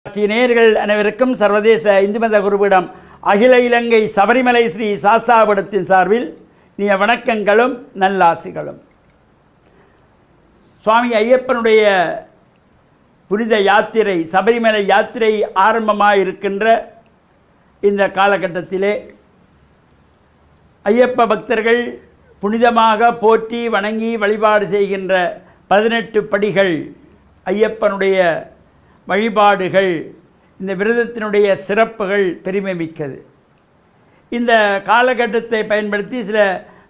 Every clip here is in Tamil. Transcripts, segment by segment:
தொலைக்காட்சி நேயர்கள் அனைவருக்கும் சர்வதேச இந்து மத குருவிடம் அகில இலங்கை சபரிமலை ஸ்ரீ சாஸ்தாபடத்தின் சார்பில் நீ வணக்கங்களும் நல்லாசிகளும். சுவாமி ஐயப்பனுடைய புனித யாத்திரை சபரிமலை யாத்திரை ஆரம்பமாக இருக்கின்ற இந்த காலகட்டத்திலே ஐயப்ப பக்தர்கள் புனிதமாக போற்றி வணங்கி வழிபாடு செய்கின்ற பதினெட்டு படிகள் ஐயப்பனுடைய வழிபாடுகள் இந்த விரதத்தினுடைய சிறப்புகள் பெருமை மிக்கது. இந்த காலகட்டத்தை பயன்படுத்தி சில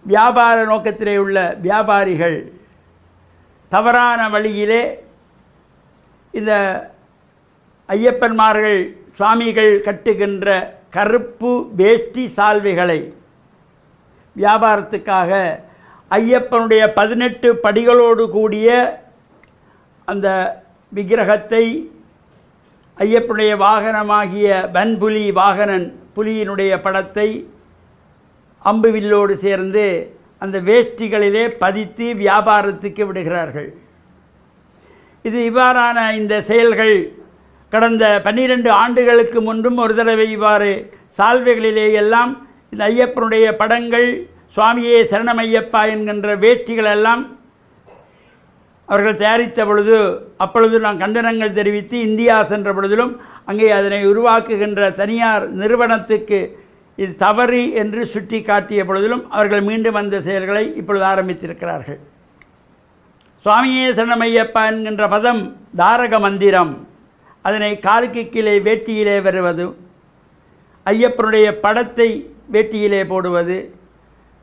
வியாபார நோக்கத்திலே உள்ள வியாபாரிகள் தவறான வழியிலே இந்த ஐயப்பன்மார்கள் சுவாமிகள் கட்டுகின்ற கருப்பு வேஷ்டி சால்வைகளை வியாபாரத்துக்காக ஐயப்பனுடைய பதினெட்டு படிகளோடு கூடிய அந்த விக்கிரகத்தை ஐயப்பனுடைய வாகனமாகிய வன்புலி வாகனன் புலியினுடைய படத்தை அம்புவில்லோடு சேர்ந்து அந்த வேஷ்டிகளிலே பதித்து வியாபாரத்துக்கு விடுகிறார்கள். இது இவ்வாறான இந்த செயல்கள் கடந்த பன்னிரண்டு ஆண்டுகளுக்கு முன்பும் ஒரு தடவை இவ்வாறு சால்வைகளிலே எல்லாம் இந்த ஐயப்பனுடைய படங்கள் சுவாமியே சரணமையப்பா என்கின்ற வேட்டிகளெல்லாம் அவர்கள் தயாரித்த பொழுது அப்பொழுது நான் கண்டனங்கள் தெரிவித்து இந்தியா சென்ற பொழுதிலும் அங்கே அதனை உருவாக்குகின்ற தனியார் நிறுவனத்துக்கு இது தவறு என்று சுட்டி காட்டிய பொழுதிலும் அவர்கள் மீண்டும் அந்த செயல்களை இப்பொழுது ஆரம்பித்திருக்கிறார்கள். சுவாமியே சரணமையப்பா என்கின்ற பதம் தாரக மந்திரம். அதனை காலுக்கு கீழே வேட்டியிலே வருவது ஐயப்பனுடைய படத்தை வேட்டியிலே போடுவது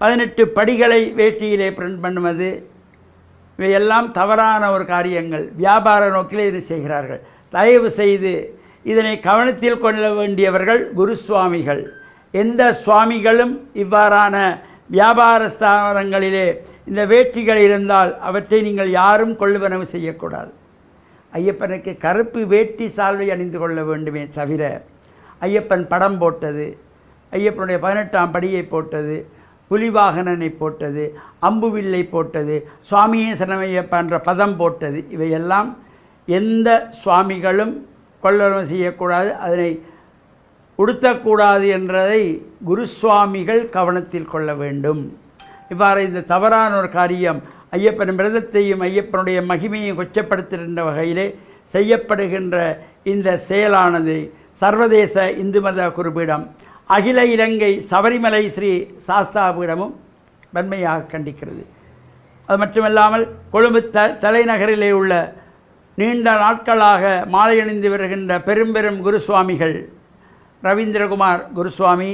பதினெட்டு படிகளை வேட்டியிலே பிரிண்ட் பண்ணுவது இவையெல்லாம் தவறான ஒரு காரியங்கள். வியாபார நோக்கிலே இது செய்கிறார்கள். தயவு செய்து இதனை கவனத்தில் கொள்ள வேண்டியவர்கள் குரு சுவாமிகள். எந்த சுவாமிகளும் இவ்வாறான வியாபார ஸ்தானங்களிலே இந்த வேட்டிகள் இருந்தால் அவற்றை நீங்கள் யாரும் கொள்ளுவனவு செய்யக்கூடாது. ஐயப்பனுக்கு கருப்பு வேட்டி சால்வை அணிந்து கொள்ள வேண்டுமே தவிர ஐயப்பன் படம் போட்டது ஐயப்பனுடைய பதினெட்டாம் படியை போட்டது புலிவாகனனை போட்டது அம்புவில்லை போட்டது சுவாமியே சரணமையப்பா என்ற பதம் போட்டது. இவையெல்லாம் எந்த சுவாமிகளும் கொள்ளளவு செய்யக்கூடாது அதனை உடுத்தக்கூடாது என்றதை குருசுவாமிகள் கவனத்தில் கொள்ள வேண்டும். இவ்வாறு இந்த தவறான ஒரு காரியம் ஐயப்பன் விரதத்தையும் ஐயப்பனுடைய மகிமையும் கொச்சப்படுத்துகின்ற வகையிலே செய்யப்படுகின்ற இந்த செயலானது சர்வதேச இந்து மத குறிப்பிடம் அகில இலங்கை சபரிமலை ஸ்ரீ சாஸ்தாபீடமும் வன்மையாக கண்டிக்கிறது. அது மட்டுமல்லாமல் கொழும்பு த தலைநகரிலே உள்ள நீண்ட நாட்களாக மாலை அணிந்து வருகின்ற பெரும் பெரும் குருசுவாமிகள் ரவீந்திரகுமார் குருசுவாமி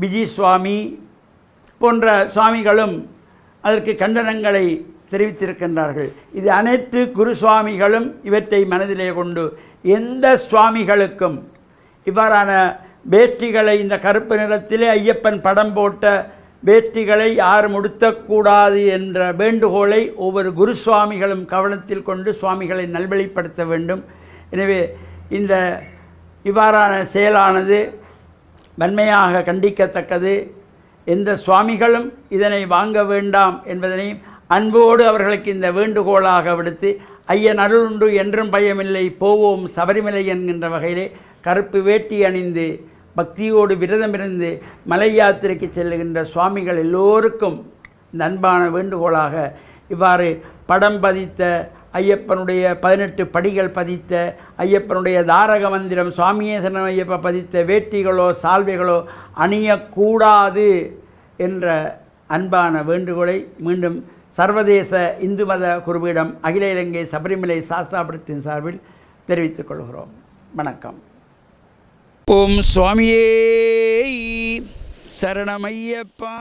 பிஜி சுவாமி போன்ற சுவாமிகளும் அதற்கு கண்டனங்களை தெரிவித்திருக்கின்றார்கள். இது அனைத்து குருசுவாமிகளும் இவற்றை மனதிலே கொண்டு எந்த சுவாமிகளுக்கும் இவ்வாறான வேட்டிகளை இந்த கருப்பு நிறத்திலே ஐயப்பன் படம் போட்ட வேட்டிகளை யாரும் உடுத்தக்கூடாது என்ற வேண்டுகோளை ஒவ்வொரு குருசுவாமிகளும் கவனத்தில் கொண்டு சுவாமிகளை நல்வழிப்படுத்த வேண்டும். எனவே இந்த இவ்வாறான செயலானது வன்மையாக கண்டிக்கத்தக்கது. எந்த சுவாமிகளும் இதனை வாங்க வேண்டாம் என்பதனையும் அன்போடு அவர்களுக்கு இந்த வேண்டுகோளாக விடுத்து ஐயன் அருளுண்டு என்றும் பயமில்லை போவோம் சபரிமலை என்கின்ற வகையிலே கருப்பு வேட்டி அணிந்து பக்தியோடு விரதமிருந்து மலை யாத்திரைக்கு செல்லுகின்ற சுவாமிகள் எல்லோருக்கும் நண்பான வேண்டுகோளாக இவ்வாறு படம் பதித்த ஐயப்பனுடைய பதினெட்டு படிகள் பதித்த ஐயப்பனுடைய தாரக மந்திரம் சுவாமியே ஐயப்ப பதித்த வேட்டிகளோ சால்வைகளோ அணியக்கூடாது என்ற அன்பான வேண்டுகோளை மீண்டும் சர்வதேச இந்து மத குருவிடம் அகில இலங்கை சபரிமலை சாஸ்தாபுரத்தின் சார்பில் தெரிவித்துக் கொள்கிறோம். வணக்கம். ஓம் சுவாமியே. சரணமையப்பா.